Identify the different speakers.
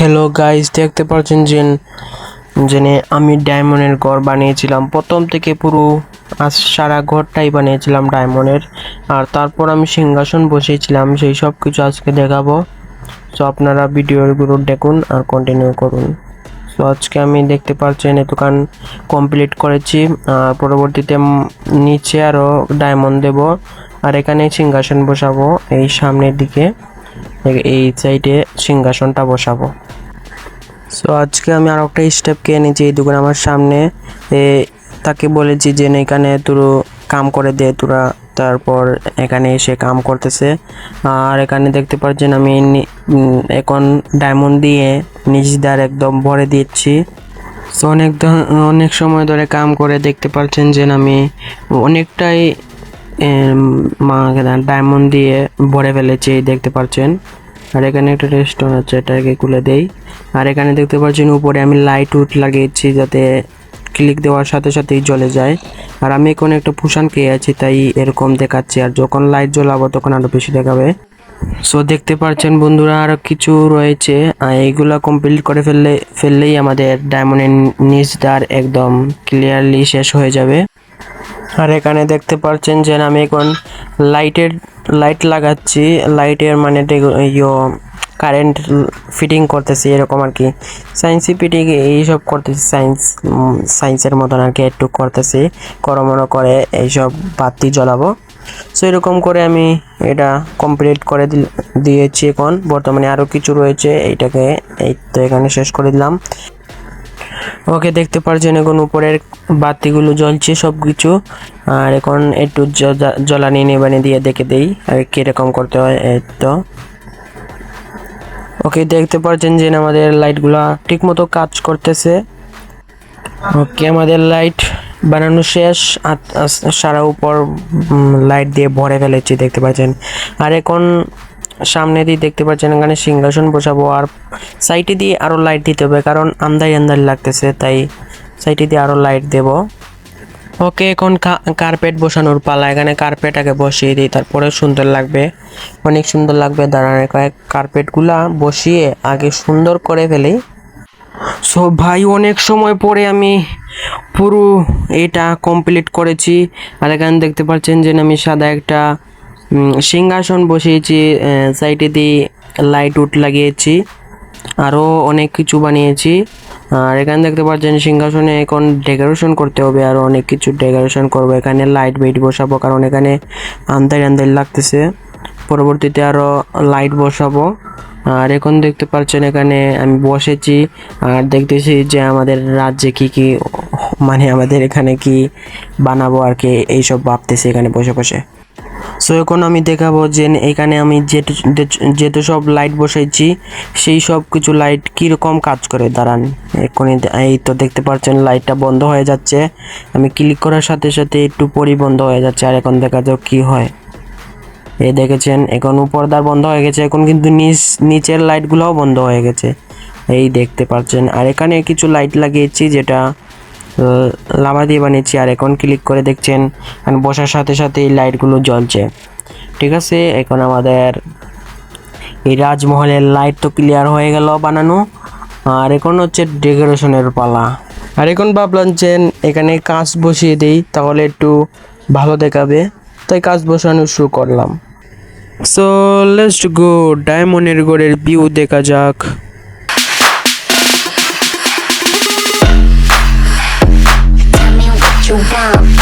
Speaker 1: Hello guys দেখতে পাচ্ছেন যে জেনে আমি ডায়মন্ডের ঘর বানিয়েছিলাম। প্রথম থেকে পুরো আজ সারা ঘরটাই বানিয়েছিলাম ডায়মন্ডের। আর তারপর আমি সিংহাসন বসিয়েছিলাম, সেই সব কিছু আজকে দেখাবো। তো আপনারা ভিডিওগুলো দেখুন আর কন্টিনিউ করুন। তো আজকে আমি দেখতে পাচ্ছেন এ কমপ্লিট করেছি। আর পরবর্তীতে নিচে আরও ডায়মন্ড দেব। আর এখানে সিংহাসন বসাবো, এই সামনের দিকে। এ- এই সাইডে সিংহাসনটা বসাবো। সো আজকে আমি আর একটা স্টেপ কে নিয়েছি এই দোকান আমার সামনে। তাকে বলেছি যে এখানে তোর কাম করে দে, তোরা তারপর এখানে এসে কাম করতেছে। আর এখানে দেখতে পাচ্ছেন আমি এখন ডায়মন্ড দিয়ে নিজদার একদম ভরে দিচ্ছি। সো অনেক অনেক সময় ধরে কাম করে দেখতে পাচ্ছেন যে, আমি অনেকটাই মা ডায়মন্ড দিয়ে ভরে ফেলেছি, দেখতে পাচ্ছেন আর এখানে একটা রেস্টুরেন্ট আছে, এটাকে খুলে দেই। আর এখানে দেখতে পাচ্ছেন উপরে আমি লাইট উট লাগিয়েছি যাতে ক্লিক দেওয়ার সাথে সাথেই জ্বলে যায়। আর আমি এখন একটা ফুসান খেয়ে আছি, তাই এরকম দেখাচ্ছি। আর যখন লাইট জ্বলাবো, তখন আরও বেশি দেখাবে। সো দেখতে পাচ্ছেন বন্ধুরা, আরও কিছু রয়েছে। এইগুলা কমপ্লিট করে ফেললে, ফেললেই আমাদের ডায়মন্ডের নিচদার একদম ক্লিয়ারলি শেষ হয়ে যাবে। আর এখানে দেখতে পাচ্ছেন যে আমি এখন লাইটের, লাইট লাগাচ্ছি। লাইটের মানে ইয়ো কারেন্ট ফিটিং করতেছি এরকম আর কি। সায়েন্সি ফিটিং এইসব করতেছি সায়েন্স সায়েন্সের মতন আর কি একটু করতেছি। করমনো করে, এইসব বাতি জ্বলাবো। সো এরকম করে আমি এটা কমপ্লিট করে দিয়েছি এখন। বর্তমানে আরও কিছু রয়েছে, এইটাকে, এই তো এখানে শেষ করে দিলাম। ওকে দেখতে পারছেন এখন উপরের বাতিগুলো জ্বলছে সব কিছু আর এখন একটু জ্বালানি নেবানি দিয়ে দেখে দেই, আর কীরকম করতে হয় এই তো ওকে, দেখতে পারছেন যে আমাদের লাইটগুলো ঠিক মতো কাজ করতেছে। ওকে, আমাদের লাইট বানানো শেষ। সারা উপর লাইট দিয়ে ভরে ফেলেছি, দেখতে পাচ্ছেন। আর এখন সামনে দিয়ে দেখতে পাচ্ছেন এখানে সিংহাসন বসাবো, আর সাইডে দিয়ে আরও লাইট দিতে হবে, কারণ আন্দাই আন্দাই লাগতেছে, তাই সাইডে দিয়ে আরও লাইট দেব। ওকে, এখন কার্পেট বসানোর পালা, এখানে কার্পেট আগে বসিয়ে দিই, তারপরে সুন্দর লাগবে। অনেক সুন্দর লাগবে, দাঁড়ানো কয়েক কার্পেটগুলা বসিয়ে আগে সুন্দর করে ফেলি। সো ভাই, অনেক সময় পরে আমি পুরো এটা কমপ্লিট করেছি, আর এখানে দেখতে পাচ্ছেন যে আমি সাদা একটা সিংহাসন বসিয়েছি সাইডে দিয়ে লাইট উট লাগিয়েছি আরও অনেক কিছু বানিয়েছি। আর এখানে দেখতে পাচ্ছেন সিংহাসনে এখন ডেকোরেশন করতে হবে, আর অনেক কিছু ডেকোরেশন করব। এখানে লাইট বেইট বসাবো, কারণ এখানে আন্দার আন্দার লাগতেছে। পরবর্তীতে আরও লাইট বসাবো। আর এখন দেখতে পাচ্ছেন এখানে আমি বসেছি, আর দেখতেছি যে আমাদের রাজ্যে কি কি মানে আমাদের এখানে কি বানাবো আর কি, এইসব ভাবতেছি এখানে বসে বসে। সো এখন আমি দেখাবো যে এখানে আমি যেহেতু সব লাইট বসাইছি, সেই সব কিছু লাইট কীরকম কাজ করে? দাঁড়ান দে- এই তো দেখতে পাচ্ছেন লাইটটা বন্ধ হয়ে যাচ্ছে। আমি ক্লিক করার সাথে সাথে একটু পরই বন্ধ হয়ে যাচ্ছে, আর এখন দেখা যাক কী হয়। এই দেখেছেন, এখন উপরদার বন্ধ হয়ে গেছে, এখন কিন্তু নিচ, নিচের লাইটগুলোও বন্ধ হয়ে গেছে। এই দেখতে পাচ্ছেন, আর এখানে কিছু লাইট লাগিয়েছি যেটা লাভা দিয়ে বানিয়েছি আর এখন ক্লিক করে দেখছেন এখন বসার সাথে সাথে এই লাইটগুলো জ্বলছে। ঠিক আছে? এখন আমাদের এই রাজমহলের লাইট তো ক্লিয়ার হয়ে গেল বানানো। আর এখন হচ্ছে ডেকোরেশনের পালা। আর এখন ভাবলাম যে এখানে কাঁচ বসিয়ে দেই, তাহলে একটু ভালো দেখাবে। তাই কাঁচ বসানো শুরু করলাম। সো লেটস গো ডায়মন্ডের গড়ের ভিউ দেখা যাক। bomb.